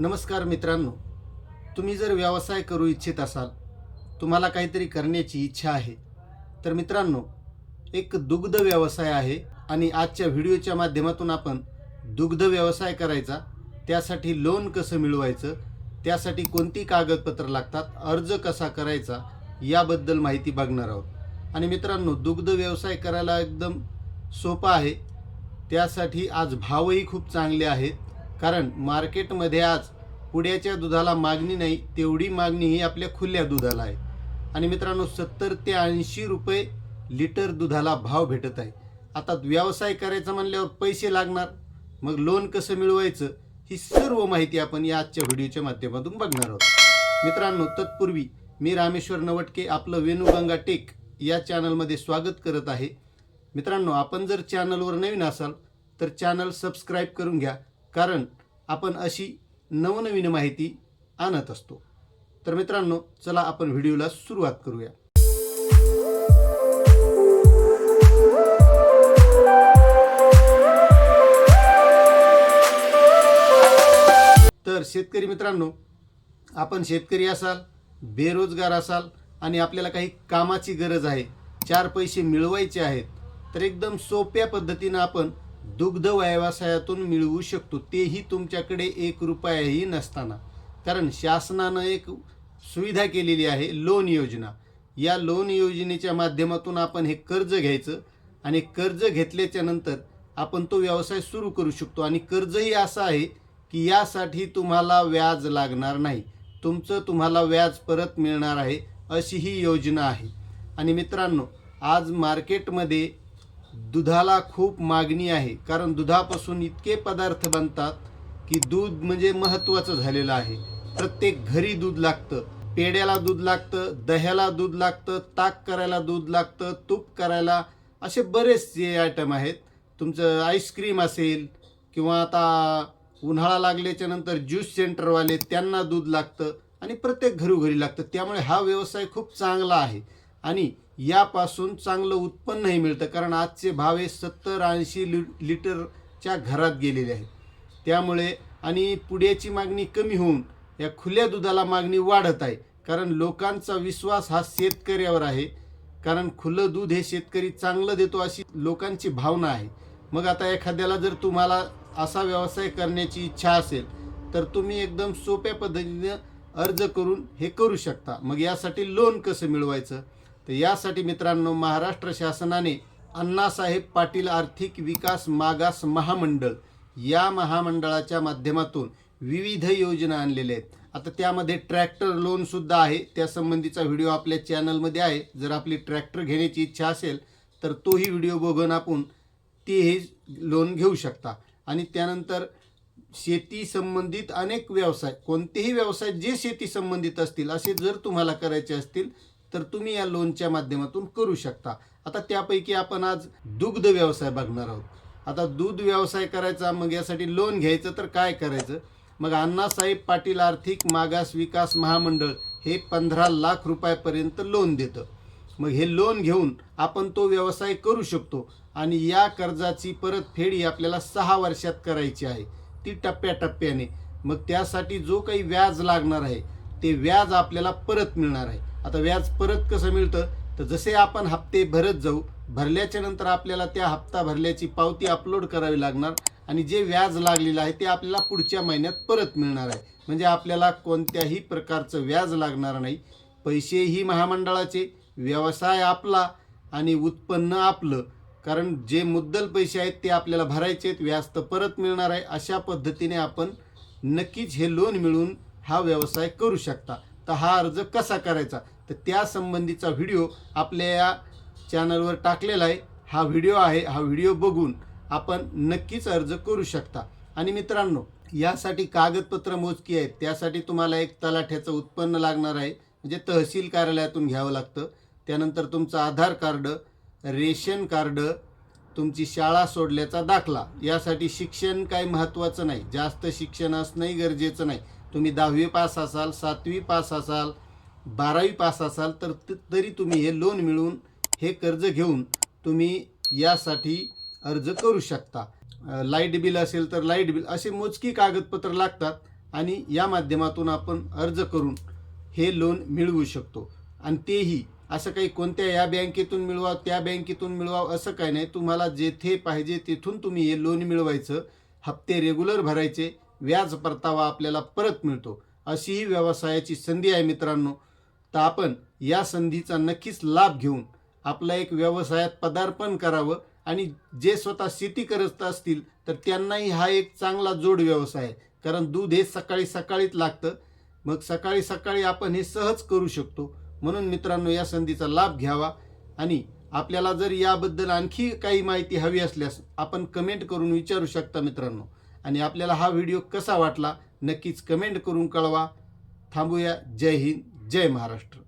नमस्कार मित्रांनो तुम्ही जर व्यवसाय करू इच्छित असाल तुम्हाला काहीतरी करण्याची इच्छा आहे तर मित्रांनो एक दुग्ध व्यवसाय आहे आणि आजच्या व्हिडिओच्या माध्यमातून आपण दुग्ध व्यवसाय करायचा त्यासाठी लोन कसं मिळवायचं त्यासाठी कोणती कागदपत्र लागतात अर्ज कसा करायचा याबद्दल माहिती बघणार आहोत. आणि मित्रांनो दुग्ध व्यवसाय करायला एकदम सोपा आहे त्यासाठी आज भावही खूप चांगले आहेत कारण मार्केटमध्ये आज पुड्याच्या दुधाला मागणी नाही तेवढी मागणी ही आपल्या खुल्या दुधाला आहे. आणि मित्रांनो सत्तर ते ऐंशी रुपये लिटर दुधाला भाव भेटत आहे. आता व्यवसाय करायचा म्हणल्यावर पैसे लागणार मग लोन कसं मिळवायचं ही सर्व माहिती आपण या आजच्या व्हिडिओच्या माध्यमातून बघणार आहोत. मित्रांनो तत्पूर्वी मी रामेश्वर नवटके आपलं वेणुगंगा टेक या चॅनलमध्ये स्वागत करत आहे. मित्रांनो आपण जर चॅनलवर नवीन असाल तर चॅनल सबस्क्राईब करून घ्या. कारण आपण अशी नवनवीन माहिती आणत असतो. तर मित्रांनो चला आपण व्हिडिओला सुरुवात करूया. तर शेतकरी मित्रांनो आपण शेतकरी असाल बेरोजगार असाल आणि आपल्याला काही कामाची गरज आहे चार पैसे मिळवायचे आहेत तर एकदम सोप्या पद्धतीनं आपण दुग्ध व्यवसायातून मिळवू शकतो. तेही तुमच्याकडे एक रुपयाही नसताना. कारण शासनानं एक सुविधा केलेली आहे लोन योजना. या लोन योजनेच्या माध्यमातून आपण हे कर्ज घ्यायचं आणि कर्ज घेतल्याच्या नंतर आपण तो व्यवसाय सुरू करू शकतो. आणि कर्जही असं आहे की यासाठी तुम्हाला व्याज लागणार नाही. तुमचं तुम्हाला व्याज परत मिळणार आहे अशी ही योजना आहे. आणि मित्रांनो आज मार्केटमध्ये दुधाला खूप मागणी आहे. कारण दुधापासून इतके पदार्थ बनतात की दूध म्हणजे महत्त्वाचं झालेलं आहे. प्रत्येक घरी दूध लागतं. पेड्याला दूध लागतं दह्याला दूध लागतं ताक करायला दूध लागतं तूप करायला असे बरेच जे आयटम आहेत. तुमचं आईस्क्रीम असेल किंवा आता उन्हाळा लागल्याच्या नंतर ज्यूस सेंटरवाले त्यांना दूध लागतं आणि प्रत्येक घरोघरी लागतं. त्यामुळे हा व्यवसाय खूप चांगला आहे. आणि यापासून चांगलं उत्पन्नही मिळतं. कारण आजचे भाव हे सत्तर ऐंशी लि लिटरच्या घरात गेलेले आहेत. त्यामुळे आणि पुड्याची मागणी कमी होऊन या खुल्या दुधाला मागणी वाढत आहे. कारण लोकांचा विश्वास हा शेतकऱ्यावर आहे. कारण खुलं दूध हे शेतकरी चांगलं देतो अशी लोकांची भावना आहे. मग आता एखाद्याला जर तुम्हाला असा व्यवसाय करण्याची इच्छा असेल तर तुम्ही एकदम सोप्या पद्धतीनं अर्ज करून हे करू शकता. मग यासाठी लोन कसं मिळवायचं? तर यासाठी मित्रांनो महाराष्ट्र शासनाने अण्णासाहेब पाटील आर्थिक विकास मागास महामंडळ या महामंडळाच्या माध्यमातून विविध योजना आणलेल्या आहेत. आता त्यामध्ये ट्रॅक्टर लोनसुद्धा आहे. त्या संबंधीचा व्हिडिओ आपल्या चॅनलमध्ये आहे. जर आपली ट्रॅक्टर घेण्याची इच्छा असेल तर तोही व्हिडिओ बघून आपण ते हे लोन घेऊ शकता. आणि त्यानंतर शेती संबंधित अनेक व्यवसाय कोणतेही व्यवसाय जे शेती संबंधित असतील असे जर तुम्हाला करायचे असतील तर तुम्ही या लोनच्या माध्यमातून करू शकता. आता त्यापैकी आपण आज दुग्ध व्यवसाय बघणार आहोत. आता दूध व्यवसाय करायचा मग यासाठी लोन घ्यायचं तर काय करायचं? मग अण्णासाहेब पाटील आर्थिक मागास विकास महामंडळ हे पंधरा लाख रुपयापर्यंत लोन देतं. मग हे लोन घेऊन आपण तो व्यवसाय करू शकतो आणि या कर्जाची परतफेड ही आपल्याला सहा वर्षात करायची आहे. ती टप्प्याटप्प्याने. मग त्यासाठी जो काही व्याज लागणार आहे ते व्याज आपल्याला परत मिळणार आहे. आता व्याज परत कसं मिळतं? तर जसे आपण हप्ते भरत जाऊ भरल्याच्या नंतर आपल्याला त्या हप्ता भरल्याची पावती अपलोड करावी लागणार आणि जे व्याज लागलेलं आहे ते आपल्याला पुढच्या महिन्यात परत मिळणार आहे. म्हणजे आपल्याला कोणत्याही प्रकारचं व्याज लागणार नाही. पैसेही महामंडळाचे व्यवसाय आपला आणि उत्पन्न आपलं. कारण जे मुद्दल पैसे आहेत ते आपल्याला भरायचे आहेत व्याज तर परत मिळणार आहे. अशा पद्धतीने आपण नक्कीच हे लोन मिळून हा व्यवसाय करू शकता. तर हा अर्ज कसा करायचा? तर त्या संबंधीचा व्हिडिओ आपल्या या चॅनलवर टाकलेला आहे. हा व्हिडिओ आहे. हा व्हिडिओ बघून आपण नक्कीच अर्ज करू शकता. आणि मित्रांनो यासाठी कागदपत्र मोजकी आहेत. त्यासाठी तुम्हाला एक तलाठ्याचं उत्पन्न लागणार आहे. म्हणजे तहसील कार्यालयातून घ्यावं लागतं. त्यानंतर तुमचं आधार कार्ड रेशन कार्ड तुमची शाळा सोडल्याचा दाखला. यासाठी शिक्षण काही महत्त्वाचं नाही. जास्त शिक्षण असणंही गरजेचं नाही. तुम्ही दहावी पास असाल सातवी पास असाल बारावी पास असाल तर त- तरी तुम्ही हे लोन मिळवून हे कर्ज घेऊन तुम्ही यासाठी अर्ज करू शकता. लाइट बिल असेल तर लाइट बिल असे मोजकी कागदपत्र लागतात आणि या माध्यमातून आपण अर्ज करून हे लोन मिळवू शकतो. आणि तेही असं काही कोणत्या या बँकेतून मिळवा त्या बँकेतून मिळवा असं काही नाही. तुम्हाला जेथे पाहिजे तिथून तुम्ही हे लोन मिळवायचं. हप्ते रेग्युलर भरायचे. व्याज परतावा आपल्याला परत मिळतो. अशी ही व्यवसायाची संधी आहे मित्रांनो. तर आपण या संधीचा नक्कीच लाभ घेऊन आपला एक व्यवसायात पदार्पण करावं आणि जे स्वतः शेती करत असतील तर त्यांनाही हा एक चांगला जोड व्यवसाय आहे. कारण दूध हे सकाळी सकाळीच लागतं. मग सकाळी सकाळी आपण हे सहज करू शकतो. म्हणून मित्रांनो या संधीचा लाभ घ्यावा. आणि आपल्याला जर याबद्दल आणखी काही माहिती हवी असल्यास आपण कमेंट करून विचारू शकता मित्रांनो. आणि आपल्याला हा व्हिडिओ कसा वाटला नक्कीच कमेंट करून कळवा. थांबूया. जय हिंद. जय महाराष्ट्र.